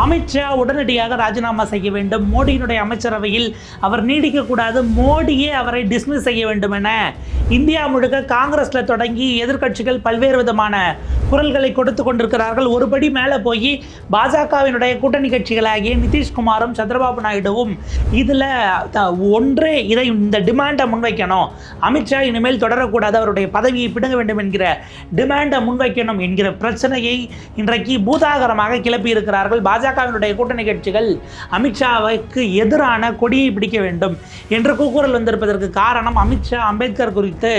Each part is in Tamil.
அமித்ஷா உடனடியாக ராஜினாமா செய்ய வேண்டும். மோடியினுடைய அமைச்சரவையில் அவர் நீடிக்கக்கூடாது. மோடியே அவரை டிஸ்மிஸ் செய்ய வேண்டும் என இந்தியா முழுக்க காங்கிரஸில் தொடங்கி எதிர்க்கட்சிகள் பல்வேறு விதமான குரல்களை கொடுத்து கொண்டிருக்கிறார்கள். ஒருபடி மேலே போய் பாஜகவினுடைய கூட்டணி கட்சிகளாகிய நிதிஷ்குமாரும் சந்திரபாபு நாயுடுவும் இதில் ஒன்றே இதை இந்த டிமாண்டை முன்வைக்கணும். அமித்ஷா இனிமேல் தொடரக்கூடாது. அவருடைய பதவியை பிடுங்க வேண்டும் என்கிற டிமாண்டை முன்வைக்கணும் என்கிற பிரச்சனையை இன்றைக்கு பூதாகரமாக கிளப்பி இருக்கிறார்கள் பாஜகவினுடைய கூட்டணி கட்சிகள் அமித்ஷாவுக்கு எதிரான கொடியை பிடிக்க வேண்டும் என்று கூக்குரல் வந்திருப்பதற்கு காரணம் அமித்ஷா அம்பேத்கர் குறித்து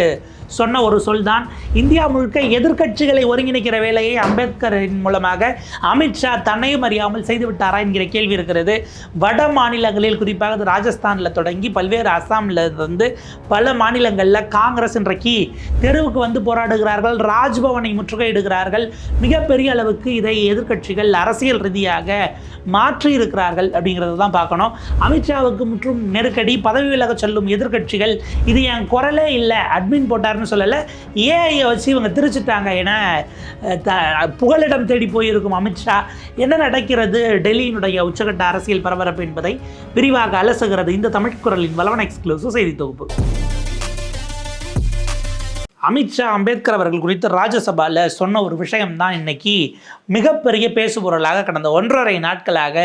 சொன்ன ஒரு சொல் தான் இந்தியா முழுக்க எதிர்க்கட்சிகளை ஒருங்கிணைக்கிற வேலையை அம்பேத்கரின் மூலமாக அமித்ஷா தன்னையும் அறியாமல் செய்துவிட்டாரா என்கிற கேள்வி இருக்கிறது. வட மாநிலங்களில் குறிப்பாக ராஜஸ்தானில் தொடங்கி பல்வேறு அஸ்ஸாமில் இருந்து பல மாநிலங்களில் காங்கிரஸ் இன்றைக்கு தெருவுக்கு வந்து போராடுகிறார்கள் ராஜ்பவனை முற்றுகையிடுகிறார்கள். மிகப்பெரிய அளவுக்கு இதை எதிர்க்கட்சிகள் அரசியல் ரீதியாக மாற்றி இருக்கிறார்கள் அப்படிங்கிறத தான் பார்க்கணும். அமித்ஷாவுக்கு முற்றும் நெருக்கடி பதவி விலக சொல்லும் எதிர்க்கட்சிகள் இது என் குரலே இல்லை அட்மின் போட்டார்னு சொல்லலை ஏஐயை வச்சு இவங்க திரிச்சிட்டாங்க என த- புகலிடம் தேடி போயிருக்கும் அமித்ஷா. என்ன நடக்கிறது? டெல்லியினுடைய உச்சகட்ட அரசியல் பரபரப்பு என்பதை விரிவாக அலசுகிறது இந்த தமிழ் குரலின் வளவன் எக்ஸ்க்ளூசிவ் செய்தி தொகுப்பு. அமித்ஷா அம்பேத்கர் அவர்கள் குறித்து ராஜ்யசபாவில் சொன்ன ஒரு விஷயம்தான் இன்னைக்கு மிகப்பெரிய பேசுபொருளாக கடந்த ஒன்றரை நாட்களாக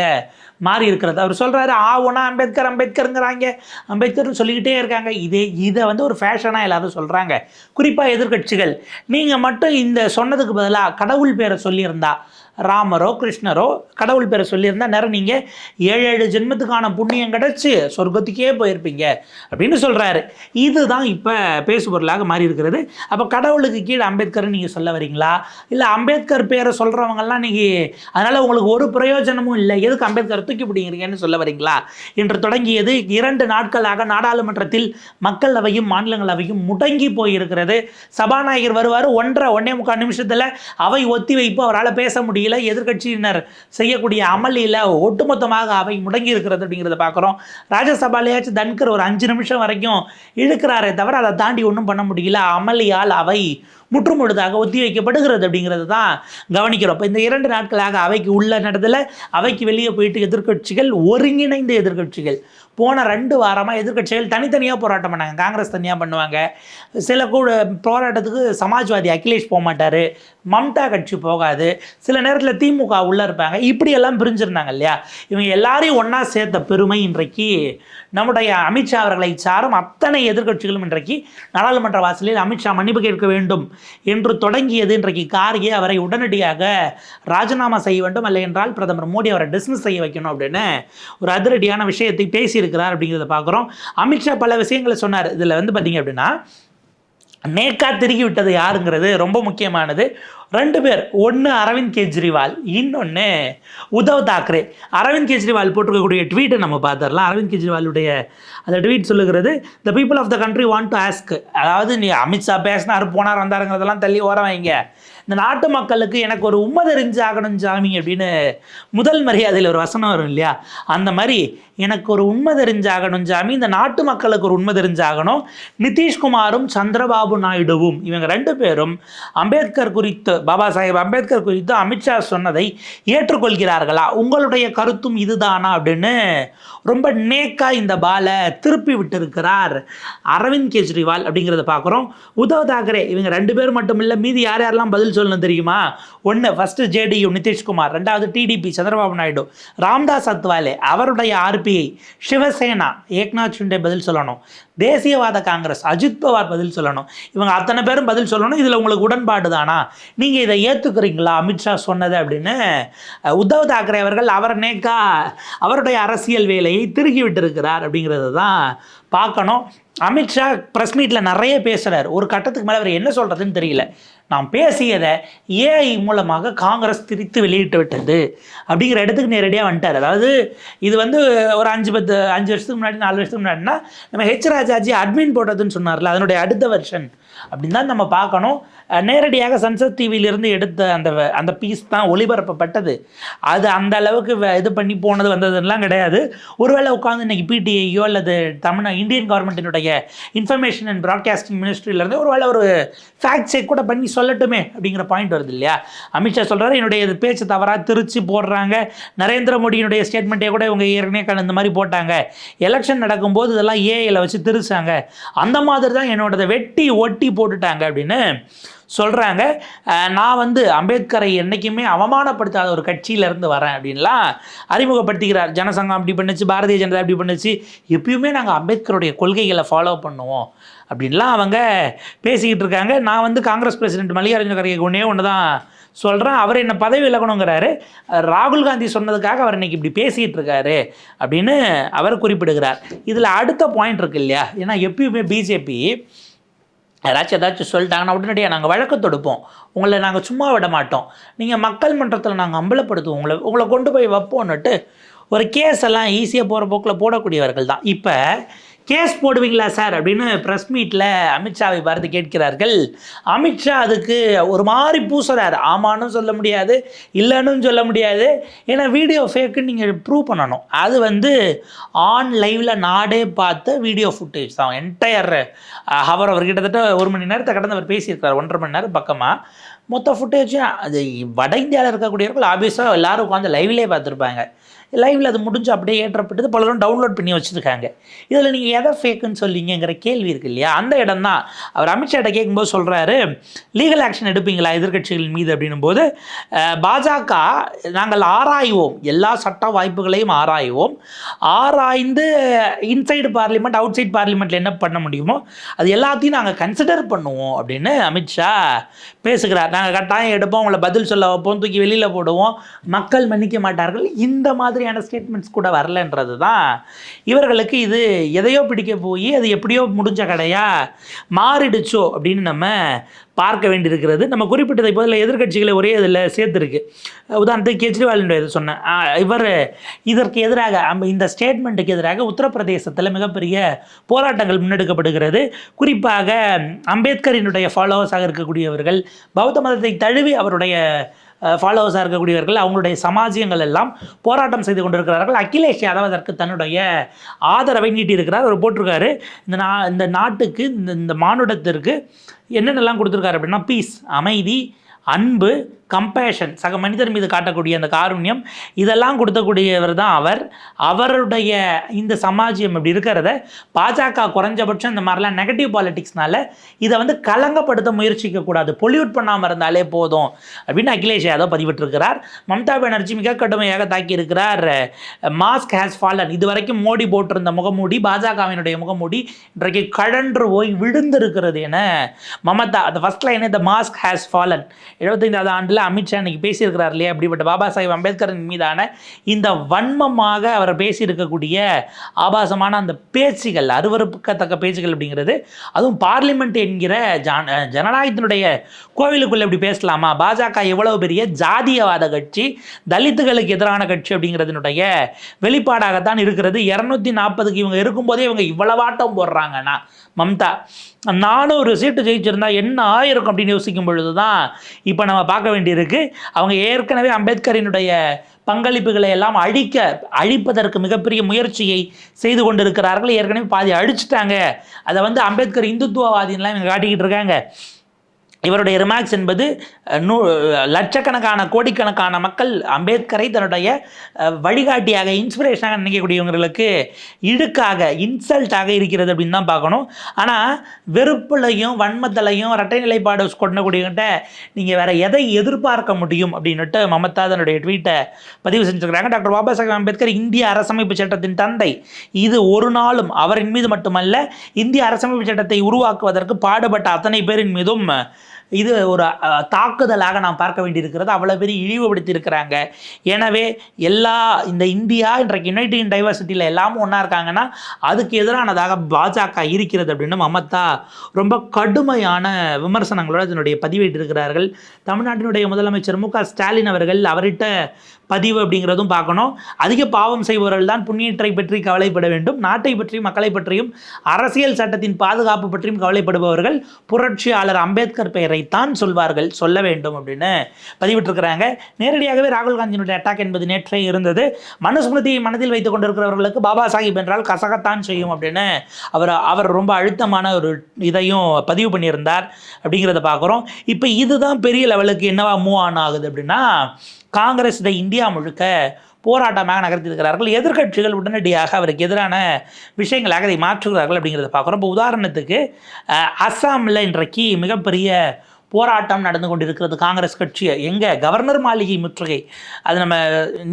மாறி இருக்கிறது அவர் சொல்கிறாரு ஆ அம்பேத்கர் அம்பேத்கருங்கிறாங்க. அம்பேத்கர்னு சொல்லிக்கிட்டே இருக்காங்க. இதே இதை வந்து ஒரு ஃபேஷனாக எல்லாரும் சொல்கிறாங்க குறிப்பாக எதிர்க்கட்சிகள். நீங்கள் மட்டும் இந்த சொன்னதுக்கு பதிலாக கடவுள் பேரை சொல்லியிருந்தா ராமரோ கிருஷ்ணரோ கடவுள் பேரை சொல்லியிருந்தால் நேரம் நீங்கள் ஏழு ஏழு ஜென்மத்துக்கான புண்ணியம் கிடச்சி சொர்க்கத்துக்கே போயிருப்பீங்க அப்படின்னு சொல்கிறாரு இதுதான் இப்போ பேசுபொருளாக மாறி இருக்கிறது அப்போ கடவுளுக்கு கீழே அம்பேத்கர்னு நீங்கள் சொல்ல வரீங்களா? இல்லை அம்பேத்கர் பேரை சொல்கிறவங்கெல்லாம் நீங்கள் அதனால் உங்களுக்கு ஒரு பிரயோஜனமும் இல்லை. எதுக்கு அம்பேத்கர் தூக்கி பிடிங்கிறீங்கன்னு சொல்ல வரீங்களா? என்று தொடங்கியது இரண்டு நாட்களாக நாடாளுமன்றத்தில் மக்களவையும் மாநிலங்களவையும் முடங்கி போயிருக்கிறது. சபாநாயகர் வருவார் ஒன்றரை ஒன்றே முக்கால் நிமிஷத்தில் அவை ஒத்தி வைப்பு அவரால் பேச முடியும் முடியல எதிர்கட்சியினர் செய்யக்கூடிய அமளியில் ஒட்டுமொத்தமாக அவை முடங்கி இருக்கிறது அப்படிங்கிறத பார்க்குறோம். ராஜ்யசபாலையாச்சும் தன்கர் ஒரு அஞ்சு நிமிஷம் வரைக்கும் இழுக்கிறாரே தவிர அதை தாண்டி ஒன்றும் பண்ண முடியல. அமளியால் அவை முற்றுமுழுதாக ஒத்தி வைக்கப்படுகிறது அப்படிங்கிறது தான் கவனிக்கிறோம். இப்போ இந்த இரண்டு நாட்களாக அவைக்கு உள்ள நடந்ததில் அவைக்கு வெளியே போயிட்டு எதிர்க்கட்சிகள் ஒருங்கிணைந்த எதிர்க்கட்சிகள். போன ரெண்டு வாரமாக எதிர்க்கட்சிகள் தனித்தனியாக போராட்டம் பண்ணாங்க. காங்கிரஸ் தனியாக பண்ணுவாங்க. சில கூட போராட்டத்துக்கு சமாஜ்வாதி அகிலேஷ் போக மாட்டார் மம்தா கட்சி போகாது. சில நேரத்தில் திமுக உள்ளே இருப்பாங்க. இப்படியெல்லாம் பிரிஞ்சிருந்தாங்க இல்லையா? இவங்க எல்லாரையும் ஒன்றா சேர்த்த பெருமை இன்றைக்கு நம்முடைய அமித்ஷா அவர்களை சாரும் அத்தனை எதிர்க்கட்சிகளும் இன்றைக்கு நாடாளுமன்ற வாசலில் அமித்ஷா மன்னிப்பு கேட்க வேண்டும் என்று தொடங்கியது இன்றைக்கு கார்கே அவரை உடனடியாக ராஜினாமா செய்ய வேண்டும். இல்லை என்றால் பிரதமர் மோடி அவரை டிஸ்மிஸ் செய்ய வைக்கணும் அப்படின்னு ஒரு அதிரடியான விஷயத்தை பேசியிருக்கிறார் அப்படிங்கிறத பார்க்குறோம். அமித்ஷா பல விஷயங்களை சொன்னார். இதில் வந்து பார்த்தீங்க அப்படின்னா நேக்கா திருகி விட்டது யாருங்கிறது ரொம்ப முக்கியமானது. ரெண்டு பேர் ஒன்று அரவிந்த் கெஜ்ரிவால் இன்னொன்று உத்தவ் தாக்கரே அரவிந்த் கெஜ்ரிவால் போட்டிருக்கக்கூடிய ட்வீட்டை நம்ம பார்த்துடலாம். அரவிந்த் கெஜ்ரிவாலுடைய அந்த ட்வீட் சொல்லுகிறது the people of the country want to ask அதாவது நீ அமித்ஷா பேசினார் போனார் வந்தாருங்கிறதெல்லாம் தள்ளி ஓரம் வைங்க. இந்த நாட்டு மக்களுக்கு எனக்கு ஒரு உண்மை தெரிஞ்சு சாமி அப்படின்னு முதல் மரியாதையில் ஒரு வசனம் வரும் இல்லையா? அந்த மாதிரி எனக்கு ஒரு உண்மை தெரிஞ்சாகணும் சாமி இந்த நாட்டு மக்களுக்கு ஒரு உண்மை தெரிஞ்சாகணும் நிதிஷ்குமாரும் சந்திரபாபு நாயுடுவும் இவங்க ரெண்டு பேரும் அம்பேத்கர் குறித்து பாபா சாஹேப் அம்பேத்கர் குறித்து அமித்ஷா சொன்னதை ஏற்றுக்கொள்கிறார்களா? உங்களுடைய கருத்தும் இதுதானா அப்படின்னு ரொம்ப நேக்கா இந்த பாலை திருப்பி விட்டிருக்கிறார் அரவிந்த் கெஜ்ரிவால் அப்படிங்கிறத பார்க்குறோம். உத்தவ் தாக்கரே இவங்க ரெண்டு பேர் மட்டும் இல்லை மீதி யார் யாரெல்லாம் பதில் சொல்லணும் தெரியுமா? ஒன்று ஃபஸ்ட்டு ஜேடியு நிதிஷ்குமார் ரெண்டாவது டிடிபி சந்திரபாபு நாயுடு ராம்தாஸ் அத்வாலே அவருடைய ஆர்பிஐ சிவசேனா ஏக்நாத் ஷிண்டே பதில் சொல்லணும். தேசியவாத காங்கிரஸ் அஜித் பவார் பதில் சொல்லணும். இவங்க அத்தனை பேரும் பதில் சொல்லணும். இதில் உங்களுக்கு உடன்பாடு தானா? நீங்கள் இதை ஏற்றுக்கிறீங்களா அமித்ஷா சொன்னது அப்படின்னு உத்தவ் தாக்கரே அவர்கள் அவர் நேக்கா அவருடைய அரசியல் வேலையை திருகி விட்டிருக்கிறார் அப்படிங்கிறது தான் பார்க்கணும். அமித்ஷா ப்ரெஸ் மீட்டில் நிறைய பேசுகிறார் ஒரு கட்டத்துக்கு மேலே அவர் என்ன சொல்கிறதுன்னு தெரியல. நாம் பேசியதை ஏஐ மூலமாக காங்கிரஸ் திரித்து வெளியிட்டு விட்டது அப்படிங்கிற இடத்துக்கு நேரடியாக வந்துட்டார். அதாவது இது வந்து ஒரு அஞ்சு பத்து அஞ்சு வருஷத்துக்கு முன்னாடி நாலு வருஷத்துக்கு முன்னாடினா நம்ம ஹெச் ராஜாஜி அட்மின் போட்டதுன்னு சொன்னார்ல அதனுடைய அடுத்த வெர்ஷன் அப்படின்னு தான் நம்ம பார்க்கணும். நேரடியாக சன்சத் டிவியிலிருந்து எடுத்த அந்த வ- அந்த பீஸ் தான் ஒளிபரப்பப்பட்டது. அது அந்த அளவுக்கு வ- இது பண்ணி போனது வந்ததுலாம் கிடையாது. ஒருவேளை உட்காந்து இன்னைக்கு பிடிஐயோ அல்லது தமிழ் இந்தியன் கவர்மெண்ட்டினுடைய இன்ஃபர்மேஷன் அண்ட் ப்ராட்காஸ்டிங் மினிஸ்ட்ரியிலேருந்து ஒருவேளை ஒரு ஃபேக்ட் செக் கூட பண்ணி சொல்லட்டுமே அப்படிங்கிற பாயிண்ட் வருது இல்லையா? அமித்ஷா சொல்கிறாரு என்னுடைய இது பேச்சு தவறாக திருச்சி போடுறாங்க. நரேந்திர மோடியினுடைய ஸ்டேட்மெண்ட்டே கூட இவங்க ஏற்கனவே கல- இந்த மாதிரி போட்டாங்க. எலெக்ஷன் நடக்கும்போது இதெல்லாம் ஏஐயில் வச்சு திருச்சாங்க. அந்த மாதிரி தான் என்னோடதை வெட்டி ஒட்டி போட்டுட்டாங்க அப்படின்னு சொல்கிறாங்க நான் வந்து அம்பேத்கரை என்றைக்குமே அவமானப்படுத்தாத ஒரு கட்சியிலேருந்து வரேன் அப்படின்லாம் அறிமுகப்படுத்திக்கிறார். ஜனசங்கம் அப்படி பண்ணுச்சு பாரதிய ஜனதா அப்படி பண்ணுச்சு. எப்பயுமே நாங்கள் அம்பேத்கருடைய கொள்கைகளை ஃபாலோ பண்ணுவோம் அப்படின்லாம் அவங்க பேசிக்கிட்டு இருக்காங்க. நான் வந்து காங்கிரஸ் பிரசிடென்ட் மல்லிகார்ஜுன கர்கே ஒன்றே ஒன்று தான் சொல்கிறேன் அவர் என்ன பதவி விலகணுங்கிறாரு. ராகுல் காந்தி சொன்னதுக்காக அவர் இன்னைக்கு இப்படி பேசிகிட்டு இருக்காரு அப்படின்னு அவர் குறிப்பிடுகிறார். இதில் அடுத்த பாயிண்ட் இருக்கு இல்லையா? ஏன்னா எப்பயுமே பிஜேபி யாராச்சும் ஏதாச்சும் சொல்லிட்டாங்கன்னா உடனடியாக நாங்கள் வழக்கு தொடுப்போம். உங்களை நாங்கள் சும்மா விட மாட்டோம். நீங்கள் மக்கள் மன்றத்தில் நாங்கள் அம்பலப்படுத்துவோம். உங்களை உங்களை கொண்டு போய் வைப்போன்னுட்டு ஒரு கேஸ் எல்லாம் ஈஸியாக போகிற போக்கில் போடக்கூடியவர்கள் தான். இப்போ கேஸ் போடுவீங்களா சார்? அப்படின்னு ப்ரெஸ் மீட்டில் அமித்ஷாவை பார்த்து கேட்கிறார்கள். அமித்ஷா அதுக்கு ஒரு மாதிரி பூசுறார். ஆமான்னு சொல்ல முடியாது இல்லைன்னு சொல்ல முடியாது. ஏன்னா வீடியோ ஃபேக்குன்னு நீங்கள் ப்ரூவ் பண்ணணும். அது வந்து ஆன் லைவில் நாடே பார்த்த வீடியோ ஃபுட்டேஜ் தான். என்டையர் அவர் அவர் கிட்டத்தட்ட ஒரு மணி நேரத்தை கடந்து அவர் பேசியிருக்கார். ஒன்றரை மணி நேரம் பக்கமாக மொத்த ஃபுட்டேஜும் அது வட இந்தியாவில் இருக்கக்கூடியவர்கள் ஆபியஸாக எல்லோரும் உட்காந்து லைவ்லேயே பார்த்துருப்பாங்க. லைவில் அது முடிஞ்சு அப்படியே ஏற்றப்பட்டது. பலரும் டவுன்லோட் பண்ணி வச்சுருக்காங்க. இதில் நீங்கள் எதை ஃபேக்குன்னு சொல்லிங்கிற கேள்வி இருக்கு இல்லையா? அந்த இடம் தான் அவர் அமித்ஷாட்ட கேட்கும்போது சொல்கிறாரு லீகல் ஆக்ஷன் எடுப்பீங்களா எதிர்க்கட்சிகள் மீது? அப்படின்னும் போது பாஜக நாங்கள் ஆராய்வோம். எல்லா சட்ட வாய்ப்புகளையும் ஆராய்வோம். ஆராய்ந்து இன்சைடு பார்லிமெண்ட் அவுட் சைட் பார்லிமெண்ட்டில் என்ன பண்ண முடியுமோ அது எல்லாத்தையும் நாங்கள் கன்சிடர் பண்ணுவோம் அப்படின்னு அமித்ஷா பேசுகிறார். நாங்கள் கட்டாயம் எடுப்போம். உங்களை பதில் சொல்ல வைப்போம். தூக்கி வெளியில் போடுவோம். மக்கள் மன்னிக்க மாட்டார்கள். இந்த மாதிரி மாதிரியான ஸ்டேட்மெண்ட்ஸ் கூட வரலன்றது தான் இவர்களுக்கு இது எதையோ பிடிக்க போய் அது எப்படியோ முடிஞ்ச கடையாக மாறிடுச்சோ அப்படின்னு நம்ம பார்க்க வேண்டியிருக்கிறது. நம்ம குறிப்பிட்டதை போதில் எதிர்க்கட்சிகளை ஒரே இதில் சேர்த்துருக்கு. உதாரணத்துக்கு கெஜ்ரிவாலினுடைய இது சொன்னேன். இவர் இதற்கு எதிராக அம்ப- இந்த ஸ்டேட்மெண்ட்டுக்கு எதிராக உத்தரப்பிரதேசத்தில் மிகப்பெரிய போராட்டங்கள் முன்னெடுக்கப்படுகிறது. குறிப்பாக அம்பேத்கரினுடைய ஃபாலோவர்ஸாக இருக்கக்கூடியவர்கள் பௌத்த மதத்தை தழுவி அவருடைய ஃபாலோவர்ஸாக இருக்கக்கூடியவர்கள் அவங்களுடைய சமாஜியங்கள் எல்லாம் போராட்டம் செய்து கொண்டிருக்கிறார்கள். அகிலேஷ் யாதவ் அதற்கு தன்னுடைய ஆதரவை நீட்டியிருக்கிறார். அவர் போட்டிருக்காரு. இந்த நா இந்த நாட்டுக்கு இந்த இந்த மானுடத்திற்கு என்னென்னலாம் கொடுத்துருக்காரு அப்படின்னா பீஸ் அமைதி அன்பு கம்பேஷன் சக மனிதர் மீது காட்டக்கூடிய அந்த காருண்யம் இதெல்லாம் கொடுத்தக்கூடியவர் தான் அவர். அவருடைய இந்த சமாஜியம் இப்படி இருக்கிறத பாஜக குறைஞ்சபட்சம் இந்த மாதிரிலாம் நெகட்டிவ் பாலிட்டிக்ஸ்னால இதை வந்து கலங்கப்படுத்த முயற்சிக்கக்கூடாது பொல்யூட் பண்ணாமல் இருந்தாலே போதும் அப்படின்னு அகிலேஷ் யாதவ் பதிவிட்டிருக்கிறார். மம்தா பானர்ஜி மிக கடுமையாக தாக்கியிருக்கிறார். மாஸ்க் ஹேஸ் ஃபாலன் இதுவரைக்கும் மோடி போட்டிருந்த முகமூடி பாஜகவினுடைய முகமூடி இன்றைக்கு கழன்று போய் விழுந்திருக்கிறது என மமதா அந்த first line the mask has fallen எழுபத்தைந்தாவது ஆண்டில் அமித்ஷா இன்னைக்கு பேசியிருக்கிறார் இல்லையா? அப்படிப்பட்ட பாபா சாஹிப் அம்பேத்கரின் மீதான இந்த வன்மமாக அவர் பேசியிருக்கக்கூடிய ஆபாசமான அந்த பேச்சுகள் அருவருக்கத்தக்க பேச்சுகள் அப்படிங்கிறது அதுவும் பார்லிமெண்ட் என்கிற ஜான் ஜனநாயகத்தினுடைய கோவிலுக்குள்ளே இப்படி பேசலாமா? பாஜக எவ்வளவு பெரிய ஜாதியவாத கட்சி தலித்துகளுக்கு எதிரான கட்சி அப்படிங்கிறதுனுடைய வெளிப்பாடாகத்தான் இருக்கிறது. இரநூத்தி நாற்பதுக்கு இவங்க இருக்கும்போதே இவங்க இவ்வளவாட்டம் போடுறாங்கன்னா மம்தா நானூறு சீட்டு ஜெயிச்சிருந்தா என்ன ஆயிருக்கும் அப்படின்னு யோசிக்கும் பொழுது தான் இப்போ நம்ம பார்க்க வேண்டியிருக்கு. அவங்க ஏற்கனவே அம்பேத்கரினுடைய பங்களிப்புகளை எல்லாம் அழிக்க அழிப்பதற்கு மிகப்பெரிய முயற்சியை செய்து கொண்டிருக்கிறார்கள். ஏற்கனவே பாதி அழிச்சிட்டாங்க. அதை வந்து அம்பேத்கர் இந்துத்துவவாதின்லாம் இவங்க காட்டிக்கிட்டு இருக்காங்க. இவருடைய ரிமார்க்ஸ் என்பது நூ லட்சக்கணக்கான கோடிக்கணக்கான மக்கள் அம்பேத்கரை தன்னுடைய வழிகாட்டியாக இன்ஸ்பிரேஷனாக நினைக்கக்கூடியவங்களுக்கு இழுக்காக இன்சல்ட்டாக இருக்கிறது அப்படின்னு தான் பார்க்கணும். ஆனால் வெறுப்புலையும் வன்மத்தலையும் இரட்டை நிலைப்பாடு கொண்டக்கூடியவங்கிட்ட நீங்கள் வேறு எதை எதிர்பார்க்க முடியும் அப்படின்னுட்டு மமதா தன்னுடைய ட்வீட்டை பதிவு செஞ்சுருக்கிறாங்க. டாக்டர் பாபா சாஹேப் அம்பேத்கர் இந்திய அரசமைப்பு சட்டத்தின் தந்தை. இது ஒரு நாளும் அவரின் மீது மட்டுமல்ல இந்திய அரசமைப்பு சட்டத்தை உருவாக்குவதற்கு பாடுபட்ட அத்தனை பேரின் மீதும் இது ஒரு தாக்குதலாக நாம் பார்க்க வேண்டியிருக்கிறது. அவ்வளோ பெரிய இழிவுபடுத்தியிருக்கிறாங்க எனவே எல்லா இந்த இந்தியா இன்றைக்கு யுனைட்டி இன் டைவர்சிட்டியில் எல்லாமும் ஒன்றா இருக்காங்கன்னா அதுக்கு எதிரானதாக பாஜக இருக்கிறது அப்படின்னு மமதா ரொம்ப கடுமையான விமர்சனங்களோடு அதனுடைய பதிவிட்டிருக்கிறார்கள் தமிழ்நாட்டினுடைய முதலமைச்சர் மு க ஸ்டாலின் அவர்கள் அவர்கிட்ட பதிவு அப்படிங்கிறதும் பார்க்கணும். அதிக பாவம் செய்பவர்கள் தான் புண்ணியற்றை பற்றி கவலைப்பட வேண்டும். நாட்டை பற்றியும் மக்களை பற்றியும் அரசியல் சட்டத்தின் பாதுகாப்பு பற்றியும் கவலைப்படுபவர்கள் புரட்சியாளர் அம்பேத்கர் பெயரைத்தான் சொல்வார்கள். சொல்ல வேண்டும் அப்படின்னு பதிவிட்டிருக்கிறாங்க. நேரடியாகவே ராகுல் காந்தியினுடைய அட்டாக் என்பது நேற்றே இருந்தது. மனுஸ்மிருதியை மனதில் வைத்துக் கொண்டிருக்கிறவர்களுக்கு பாபா சாஹிப் என்றால் கசகத்தான் செய்யும் அப்படின்னு அவர் அவர் ரொம்ப அழுத்தமான ஒரு இதையும் பதிவு பண்ணியிருந்தார் அப்படிங்கிறத பார்க்குறோம். இப்போ இதுதான் பெரிய லெவலுக்கு என்னவா மூவ் ஆன் ஆகுது அப்படின்னா காங்கிரஸ் இதை இந்தியா முழுக்க போராட்டமாக நகர்த்தியிருக்கிறார்கள். எதிர்க்கட்சிகள் உடனடியாக அவருக்கு எதிரான விஷயங்களாக அதை மாற்றுகிறார்கள் அப்படிங்கிறத பார்க்குறோம். இப்போ உதாரணத்துக்கு அஸ்ஸாமில் இன்றைக்கு மிகப்பெரிய போராட்டம் நடந்து கொண்டிருக்கிறது காங்கிரஸ் கட்சி. எங்கே? கவர்னர் மாளிகை முற்றுகை. அது நம்ம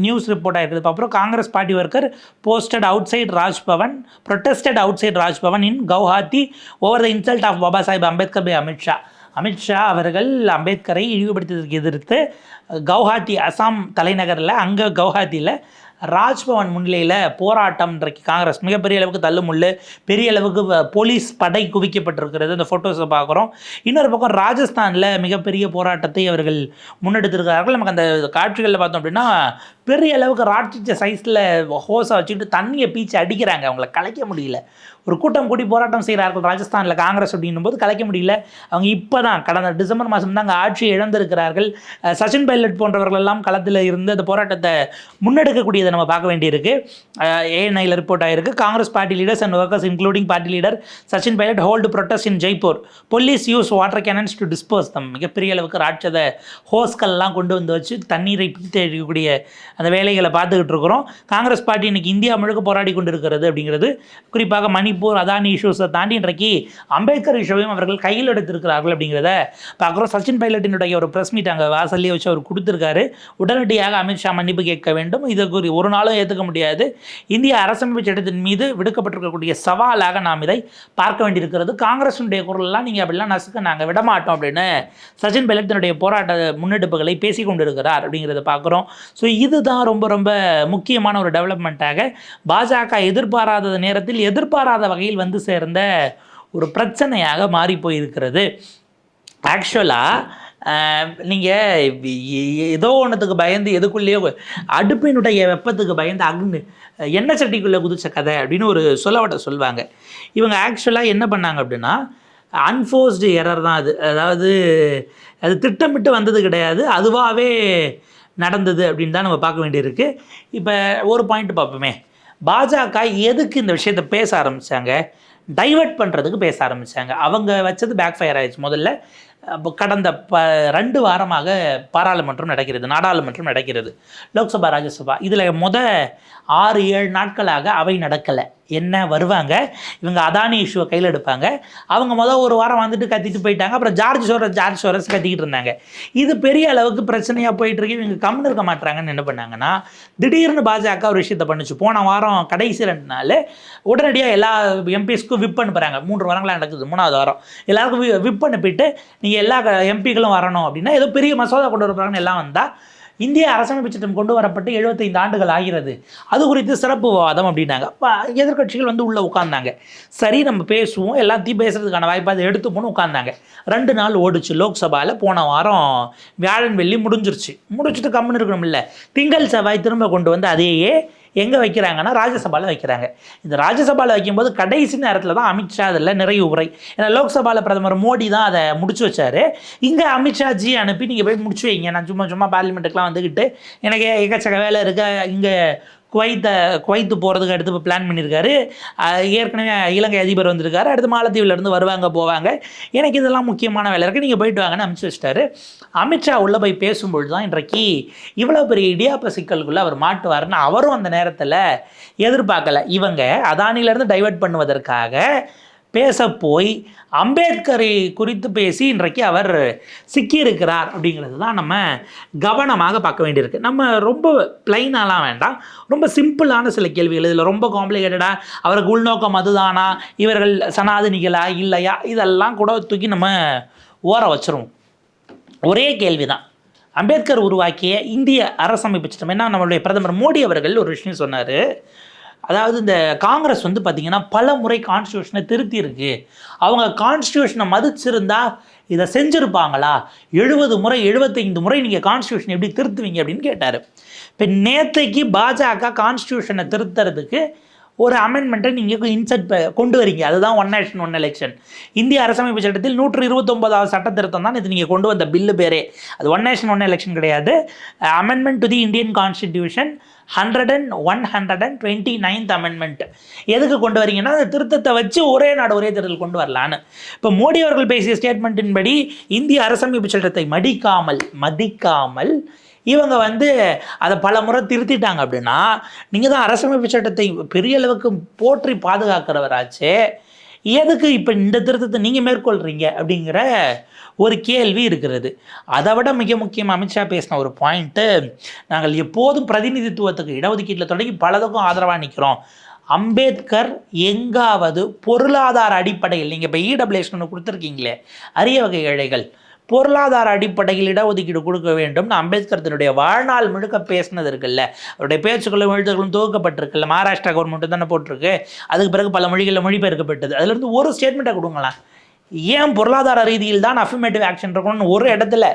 நியூஸ் ரிப்போர்ட் ஆகிருக்கிறது அப்புறம் Congress party worker posted outside Raj Bhavan protested outside Raj Bhavan in Guwahati over the insult of Baba Saheb Ambedkar by Amit Shah Amit Shah அவர்கள் அம்பேத்கரை இழிவுபடுத்தியதற்கு எதிர்த்து கவுஹாத்தி அசாம் தலைநகரில் அங்கே கவுஹாத்தியில் ராஜ்பவன் முன்னிலையில் போராட்டம் இன்றைக்கு காங்கிரஸ் மிகப்பெரிய அளவுக்கு தள்ளுமுள்ளு பெரிய அளவுக்கு வ- போலீஸ் படை குவிக்கப்பட்டிருக்கிறது. இந்த ஃபோட்டோஸை பார்க்குறோம். இன்னொரு பக்கம் ராஜஸ்தானில் மிகப்பெரிய போராட்டத்தை அவர்கள் முன்னெடுத்திருக்கிறார்கள். நமக்கு அந்த காட்சிகளில் பார்த்தோம் அப்படின்னா பெரிய அளவுக்கு ராட்சிச்ச சைஸில் ஹோஸை வச்சுக்கிட்டு தண்ணியை பீச்சு அடிக்கிறாங்க. அவங்கள கலைக்க முடியல. ஒரு கூட்டம் கூடி போராட்டம் செய்கிறார்கள் ராஜஸ்தானில் காங்கிரஸ் அப்படின்னும் போது கலைக்க முடியல. அவங்க இப்போ தான் கடந்த டிசம்பர் மாதம் தான் அங்கே ஆட்சியை இழந்திருக்கிறார்கள். சச்சின் பைலட் போன்றவர்கள் எல்லாம் களத்தில் இருந்து அந்த போராட்டத்தை முன்னெடுக்கக்கூடியதை நம்ம பார்க்க வேண்டியிருக்கு. ஏஎன்ஐயில் ரிப்போர்ட் ஆகிருக்கு Congress party leaders and workers including party leader Sachin Pilot hold protest in Jaipur police use water cannons to dispose them மிகப்பெரிய அளவுக்கு ராட்சத ஹோஸ்கள்லாம் கொண்டு வந்து வச்சு தண்ணீரை பீத்து அடிக்கக்கூடிய அந்த வேலைகளை பார்த்துக்கிட்டு இருக்கிறோம். காங்கிரஸ் பார்ட்டி இன்னைக்கு இந்தியா முழுக்க போராடி கொண்டு இருக்கிறது அப்படிங்கிறது குறிப்பாக மணி மணிப்பூர் அதானி இஷ்யூஸை தாண்டி இன்றைக்கு அம்பேத்கர் இஷ்யூவையும் அவர்கள் கையில் எடுத்திருக்கிறார்கள் அப்படிங்கிறத பார்க்குறோம். சச்சின் பைலட்டினுடைய ஒரு ப்ரெஸ் மீட் அங்கே வாசல்லே வச்சு அவர் கொடுத்துருக்காரு. உடனடியாக அமித்ஷா மன்னிப்பு கேட்க வேண்டும். இதை ஒரு- ஒரு நாளும் ஏற்றுக்க முடியாது. இந்திய அரசமைப்பு சட்டத்தின் மீது விடுக்கப்பட்டிருக்கக்கூடிய சவாலாக நாம் இதை பார்க்க வேண்டியிருக்கிறது. காங்கிரஸுடைய குரல்லாம் நீங்கள் அப்படிலாம் நசுக்க நாங்கள் விடமாட்டோம் அப்படின்னு சச்சின் பைலட் தன்னுடைய போராட்ட முன்னெடுப்புகளை பேசி கொண்டிருக்கிறார் அப்படிங்கிறத பார்க்குறோம். ஸோ இதுதான் ரொம்ப ரொம்ப முக்கியமான ஒரு டெவலப்மெண்ட்டாக பாஜக எதிர்பாராத நேரத்தில் எதிர்பாராத வகையில் வந்து சேர்ந்த ஒரு பிரச்சனையாக மாறி போயிருக்கிறது. ஆக்சுவலாக நீங்கள் ஏதோ ஒன்றுத்துக்கு பயந்து எதுக்குள்ளேயோ அடுப்பினுடைய வெப்பத்துக்கு பயந்து அக்னி எண்ணெய் சட்டிக்குள்ளே குதிச்ச கதை அப்படின்னு ஒரு சொல்லவட்ட சொல்லுவாங்க இவங்க ஆக்சுவலாக என்ன பண்ணாங்க அப்படின்னா அன்ஃபோர்ஸ்டு எரர் தான் அது. அதாவது அது திட்டமிட்டு வந்தது கிடையாது அதுவாகவே நடந்தது அப்படின்னு தான் நம்ம பார்க்க வேண்டியிருக்கு. இப்போ ஒரு பாயிண்ட் பார்ப்போமே. பாஜக எதுக்கு இந்த விஷயத்தை பேச ஆரம்பித்தாங்க டைவர்ட் பண்ணுறதுக்கு பேச ஆரம்பித்தாங்க அவங்க வச்சது பேக் ஃபயர் ஆயிடுச்சு முதல்ல. கடந்த ப ரெண்டு வாரமாக பாராளுமன்றம் நடக்கிறது நாடாளுமன்றம் நடக்கிறது. லோக்சபா ராஜ்யசபா. இதில் முத ஆறு ஏழு நாட்களாக அவை நடக்கலை. என்ன வருவாங்க? இவங்க அதானி இஷ்யூவை கையில் எடுப்பாங்க. அவங்க மொதல் ஒரு வாரம் வந்துட்டு கத்திட்டு போயிட்டாங்க. அப்புறம் ஜார்ஜ் சோரஸ் ஜார்ஜ் சோரஸ் கத்திக்கிட்டு இருந்தாங்க. இது பெரிய அளவுக்கு பிரச்சனையாக போயிட்டுருக்கு. இவங்க கம்முன்னு இருக்க மாட்டாங்கன்னு என்ன பண்ணாங்கன்னா திடீர்னு பாஜக ஒரு விஷயத்தை பண்ணுச்சு. போன வாரம் கடைசி ரெண்டு நாள் உடனடியாக எல்லா எம்பிஸ்க்கும் விப் அனுப்புகிறாங்க மூன்று வாரங்களாக நடக்குது. மூணாவது வாரம். எல்லாருக்கும் வி- விப் அனுப்பிட்டு நீங்கள் எல்லா எம்பிக்களும் வரணும் அப்படின்னா ஏதோ பெரிய மசோதா கொண்டு வரப்போறாங்கன்னு எல்லாம் வந்தால் இந்திய அரசமைப்பு சட்டம் கொண்டு வரப்பட்டு 75 ஆண்டுகள் ஆகிறது. அது குறித்து சிறப்பு வாதம் அப்படின்னாங்க. எதிர்கட்சிகள் எதிர்க்கட்சிகள் வந்து உள்ளே உட்கார்ந்தாங்க. சரி நம்ம பேசுவோம். எல்லாத்தையும் பேசுறதுக்கான வாய்ப்பு அதை எடுத்துப்போன்னு உட்கார்ந்தாங்க. ரெண்டு நாள் ஓடிச்சு லோக்சபாவில் போன வாரம் வியாழன் வெள்ளி முடிஞ்சிருச்சு. முடிச்சுட்டு கம்முன்னு இருக்கணும்ல. திங்கள் செவ்வாய் திரும்ப கொண்டு வந்து அதையே எங்கே வைக்கிறாங்கன்னா ராஜ்யசபாவில் வைக்கிறாங்க. இந்த ராஜ்யசபாவில் வைக்கும்போது கடைசி நேரத்தில் தான் அமித்ஷா அதில் நிறைய உரை. ஏன்னா லோக்சபாவில் பிரதமர் மோடி தான் அதை முடிச்சு வச்சாரு. இங்கே அமித்ஷா ஜி அனுப்பி நீங்கள் போய் முடிச்சு வைங்க. நான் சும்மா சும்மா பார்லிமெண்ட்டுக்கெலாம் வந்துக்கிட்டு எனக்கு எக்கச்சக்க வேலை இருக்க. இங்கே குவைத்தை குவைத்து போகிறதுக்கு அடுத்து இப்போ பிளான் பண்ணியிருக்காரு ஏற்கனவே இலங்கை அதிபர் வந்திருக்காரு. அடுத்து மாலத்தீவிலேருந்து வருவாங்க போவாங்க. எனக்கு இதெல்லாம் முக்கியமான வேலை இருக்குது நீங்கள் போயிட்டு வாங்கன்னு அனுப்பிச்சு வச்சிட்டாரு. அமித்ஷா உள்ளே போய் பேசும்பொழுது தான் இன்றைக்கு இவ்வளோ பெரிய இடியாப்ப சிக்கலுக்குள்ளே அவர் மாட்டுவார்னு அவரும் அந்த நேரத்தில் எதிர்பார்க்கலை. இவங்க அதானிலேருந்து டைவர்ட் பண்ணுவதற்காக பேச போய் அம்பேத்கரை குறித்து பேசி இன்றைக்கு அவர் சிக்கியிருக்கிறார் அப்படிங்கிறது தான் நம்ம கவனமாக பார்க்க வேண்டியிருக்கு. நம்ம ரொம்ப பிளைனாலாம் வேண்டாம். ரொம்ப சிம்பிளான சில கேள்விகள். இதில் ரொம்ப காம்ப்ளிகேட்டடாக அவருக்கு உள்நோக்கம் அதுதானா? இவர்கள் சனாதனிகளா? இல்லையா? இதெல்லாம் கூட தூக்கி நம்ம ஓர வச்சிருவோம். ஒரே கேள்வி தான் அம்பேத்கர் உருவாக்கிய இந்திய அரசமைப்பு சட்டம் என்ன? நம்மளுடைய பிரதமர் மோடி அவர்கள் ஒரு விஷயம் சொன்னார். அதாவது இந்த காங்கிரஸ் வந்து பார்த்திங்கன்னா பல முறை கான்ஸ்டியூஷனை திருத்தி இருக்கு அவங்க கான்ஸ்டியூஷனை மதிச்சிருந்தா இதை செஞ்சுருப்பாங்களா? எழுபது முறை எழுபத்தைந்து முறை நீங்கள் கான்ஸ்டியூஷன் எப்படி திருத்துவீங்க அப்படின்னு கேட்டார். இப்போ நேற்றைக்கு பாஜக கான்ஸ்டியூஷனை திருத்துறதுக்கு ஒரு அமெண்ட்மெண்ட்டை நீங்கள் இன்சர்ட் கொண்டு வரீங்க. அதுதான் ஒன் நேஷன் ஒன் எலெக்ஷன் இந்திய அரசமைப்பு சட்டத்தில் நூற்று இருபத்தொன்பதாவது சட்ட திருத்தம் தான் இது நீங்கள் கொண்டு வந்த பில்லு பேரே. அது ஒன் நேஷன் ஒன் எலெக்ஷன் கிடையாது. Amendment to the Indian constitution hundred and one hundred and twenty ninth amendment எதுக்கு கொண்டு வரீங்கன்னா அந்த திருத்தத்தை வச்சு ஒரே நாடு ஒரே தேர்தல் கொண்டு வரலான்னு. இப்போ மோடி அவர்கள் பேசிய ஸ்டேட்மெண்ட்டின் படி இந்திய அரசமைப்பு சட்டத்தை மடிக்காமல் மதிக்காமல் இவங்க வந்து அதை பல முறை திருத்திட்டாங்க அப்படின்னா நீங்கள் தான் அரசமைப்பு சட்டத்தை பெரிய அளவுக்கு போற்றி பாதுகாக்கிறவராச்சே எதுக்கு இப்போ இந்த திருத்தத்தை நீங்கள் மேற்கொள்கிறீங்க அப்படிங்கிற ஒரு கேள்வி இருக்கிறது. அதை விட மிக முக்கியம் அமித்ஷா பேசின ஒரு பாயிண்ட்டு நாங்கள் எப்போதும் பிரதிநிதித்துவத்துக்கு இடஒதுக்கீட்டில் தொடங்கி பலதுக்கும் ஆதரவாக நிற்கிறோம் அம்பேத்கர் எங்காவது பொருளாதார அடிப்படையில் நீங்கள் இப்போ இடபிள்யூஎஸ் ஒன்று கொடுத்துருக்கீங்களே அரிய வகை ஏழைகள் பொருளாதார அடிப்படையில் இடஒதுக்கீடு கொடுக்க வேண்டும்னு அம்பேத்கர் தன்னுடைய வாழ்நாள் முழுக்க பேசினது இருக்குல்ல. அவருடைய பேச்சுக்களும் எழுத்துக்களும் துவக்கப்பட்டிருக்குல்ல மகாராஷ்டிரா கவர்மெண்ட் தானே போட்டிருக்கு. அதுக்கு பிறகு பல மொழிகளில் மொழிபெயர்க்கப்பட்டது. அதுலேருந்து ஒரு ஸ்டேட்மெண்ட்டை கொடுங்களேன். ஏன் பொருளாதார ரீதியில் தான் அஃபிமேட்டிவ் ஆக்ஷன் இருக்கணும்னு ஒரு இடத்துல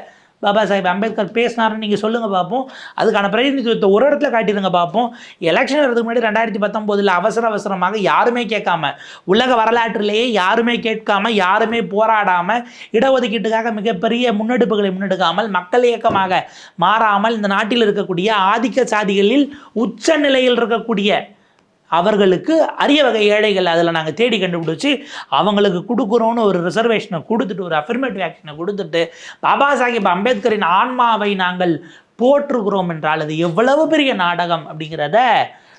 பாபா சாஹிப் அம்பேத்கர் பேசினாருன்னு நீங்கள் சொல்லுங்கள் பார்ப்போம் அதுக்கான பிரதிநிதித்துவத்தை ஒரு இடத்துல காட்டிடுங்க பார்ப்போம் எலெக்ஷன் வரதுக்கு முன்னாடி ரெண்டாயிரத்தி பத்தொம்போதில் அவசர அவசரமாக யாருமே கேட்காம உலக வரலாற்றிலேயே யாருமே கேட்காம யாருமே போராடாமல் இடஒதுக்கீட்டுக்காக மிகப்பெரிய முன்னெடுப்புகளை முன்னெடுக்காமல் மக்கள் இயக்கமாக மாறாமல் இந்த நாட்டில் இருக்கக்கூடிய ஆதிக்க சாதிகளில் உச்ச நிலையில் இருக்கக்கூடிய அவர்களுக்கு அரிய வகை ஏழைகள் அதில் நாங்கள் தேடி கண்டுபிடிச்சி அவங்களுக்கு கொடுக்குறோன்னு ஒரு ரிசர்வேஷனை கொடுத்துட்டு ஒரு அஃபர்மேட்டிவ் ஆக்ஷனை கொடுத்துட்டு பாபா சாஹிப் அம்பேத்கரின் ஆன்மாவை நாங்கள் போற்றுகிறோம் என்றால் அது எவ்வளவு பெரிய நாடகம் அப்படிங்கிறத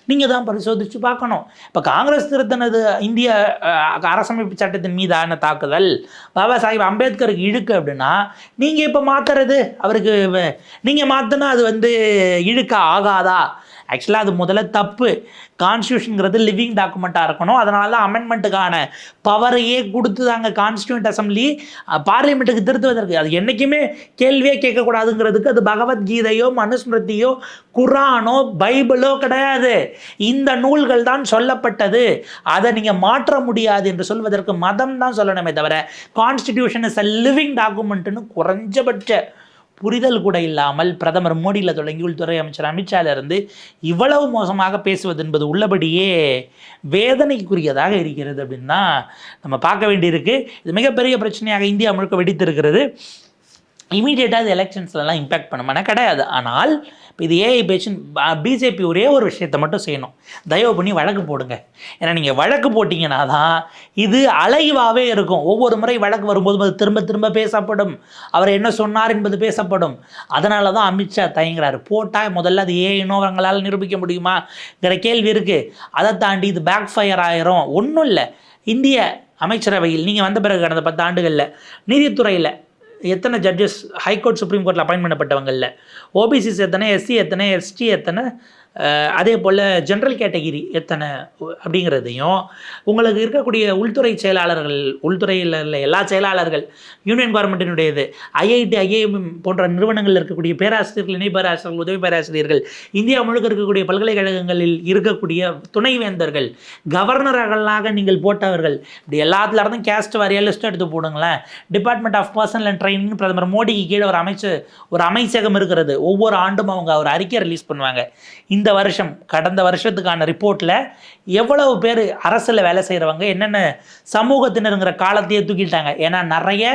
நீங்கள் தான் பரிசோதித்து பார்க்கணும். இப்போ காங்கிரஸ் திருத்தினது இந்திய அரசமைப்பு சட்டத்தின் மீதான தாக்குதல் பாபா சாஹிப் அம்பேத்கருக்கு இழுக்கு அப்படின்னா நீங்கள் இப்போ மாற்றுறது அவருக்கு நீங்கள் மாற்றினா அது வந்து இழுக்க ஆகாதா? ஆக்சுவலாக அது முதல்ல தப்பு. கான்ஸ்டியூஷனுங்கிறது லிவிங் டாக்குமெண்ட்டாக இருக்கணும். அதனால தான் அமெண்ட்மெண்ட்டுக்கான பவரையே கொடுத்து தாங்க கான்ஸ்டியூண்ட் அசம்பிளி பார்லிமெண்ட்டுக்கு திருத்துவதற்கு. அது என்றைக்குமே கேள்வியே கேட்கக்கூடாதுங்கிறதுக்கு அது பகவத்கீதையோ மனுஸ்மிருதியோ குரானோ பைபிளோ கிடையாது. இந்த நூல்கள் தான் சொல்லப்பட்டது. அதை நீங்கள் மாற்ற முடியாது என்று சொல்வதற்கு மதம் தான் சொல்லணுமே தவிர கான்ஸ்டிடியூஷன் இஸ் அ லிவிங் டாக்குமெண்ட்டுன்னு குறைஞ்சபட்ச புரிதல் கூட இல்லாமல் பிரதமர் மோடியில் தொடங்கி உள்துறை அமைச்சர் அமித்ஷால இருந்து இவ்வளவு மோசமாக பேசுவது என்பது உள்ளபடியே வேதனைக்குரியதாக இருக்கிறது அப்படின்னா நம்ம பார்க்க வேண்டியிருக்கு. இது மிகப்பெரிய பிரச்சனையாக இந்தியா முழுக்க வெடித்திருக்கிறது. இமீடியட்டாக இது எலெக்ஷன்ஸ்லலாம் இம்பேக்ட் பண்ணுமானா கிடையாது. ஆனால் இப்போ இது ஏஐ பேச்சுன்னு பிஜேபி ஒரே ஒரு விஷயத்தை மட்டும் செய்யணும். தயவு பண்ணி வழக்கு போடுங்க. ஏன்னா நீங்கள் வழக்கு போட்டிங்கன்னா தான் இது அலைவாகவே இருக்கும். ஒவ்வொரு முறை வழக்கு வரும்போது அது திரும்ப திரும்ப பேசப்படும். அவர் என்ன சொன்னார் என்பது பேசப்படும். அதனால தான் அமித்ஷா தயங்குறாரு. போட்டால் முதல்ல அது ஏஐனோ அவங்களால் நிரூபிக்க முடியுமாங்கிற கேள்வி இருக்குது அதை தாண்டி இது பேக் ஃபயர் ஆயிரும். ஒன்றும் இல்லை. இந்திய அமைச்சரவையில் நீங்கள் வந்த பிறகு கடந்த பத்து ஆண்டுகளில் நீதித்துறையில் எத்தனை ஜட்ஜஸ் ஹைகோர்ட் சுப்ரீம் கோர்ட்டில் அப்பாயின்ட் பண்ணப்பட்டவங்களில் ஓபிசிஸ் எத்தனை எஸ்சி எத்தனை எஸ்டி எத்தனை அதே போல் ஜென்ரல் கேட்டகிரி எத்தனை அப்படிங்கிறதையும் உங்களுக்கு இருக்கக்கூடிய உள்துறை செயலாளர்கள் உள்துறையில் உள்ள எல்லா செயலாளர்கள் யூனியன் கவர்மெண்ட்டினுடையது ஐஐடி ஐஏஎம் போன்ற நிறுவனங்களில் இருக்கக்கூடிய பேராசிரியர்கள் இணை பேராசிரியர்கள் உதவி பேராசிரியர்கள் இந்தியா முழுக்க இருக்கக்கூடிய பல்கலைக்கழகங்களில் இருக்கக்கூடிய துணைவேந்தர்கள் கவர்னர்களாக நீங்கள் போட்டவர்கள் இப்படி எல்லாத்துல இருந்தும் கேஸ்ட் வாரியாக லிஸ்ட் எடுத்து போடுங்களேன். Department of personnel and training பிரதமர் மோடிக்கு கீழே ஒரு அமைச்சு ஒரு அமைச்சகம் இருக்கிறது. ஒவ்வொரு ஆண்டும் அவங்க ஒரு அறிக்கை ரிலீஸ் பண்ணுவாங்க. இந்த வருஷம் கடந்த வருஷத்துக்கான ரிப்போர்ட்டில் எவ்வளவு பேர் அரசில் வேலை செய்கிறவங்க என்னென்ன சமூகத்தினருங்கிற காலத்தையே தூக்கிட்டாங்க. ஏன்னா நிறைய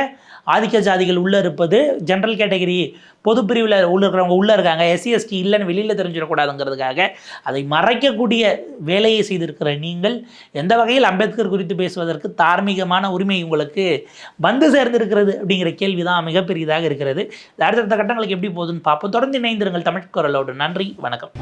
ஆதிக்க ஜாதிகள் உள்ளே இருப்பது ஜென்ரல் கேட்டகரி பொதுப்பிரிவில் உள்ள இருக்கிறவங்க உள்ளே இருக்காங்க. எஸ்சி எஸ்டி இல்லைன்னு வெளியில் தெரிஞ்சிடக்கூடாதுங்கிறதுக்காக அதை மறைக்கக்கூடிய வேலையை செய்திருக்கிற நீங்கள் எந்த வகையில் அம்பேத்கர் குறித்து பேசுவதற்கு தார்மீகமான உரிமை உங்களுக்கு வந்து சேர்ந்திருக்கிறது அப்படிங்கிற கேள்வி தான் மிகப்பெரியதாக இருக்கிறது. அடுத்தடுத்த கட்டங்களுக்கு எப்படி போகுதுன்னு பார்ப்போம். தொடர்ந்து இணைந்திருங்கள் தமிழ் குரலோடு. நன்றி வணக்கம்.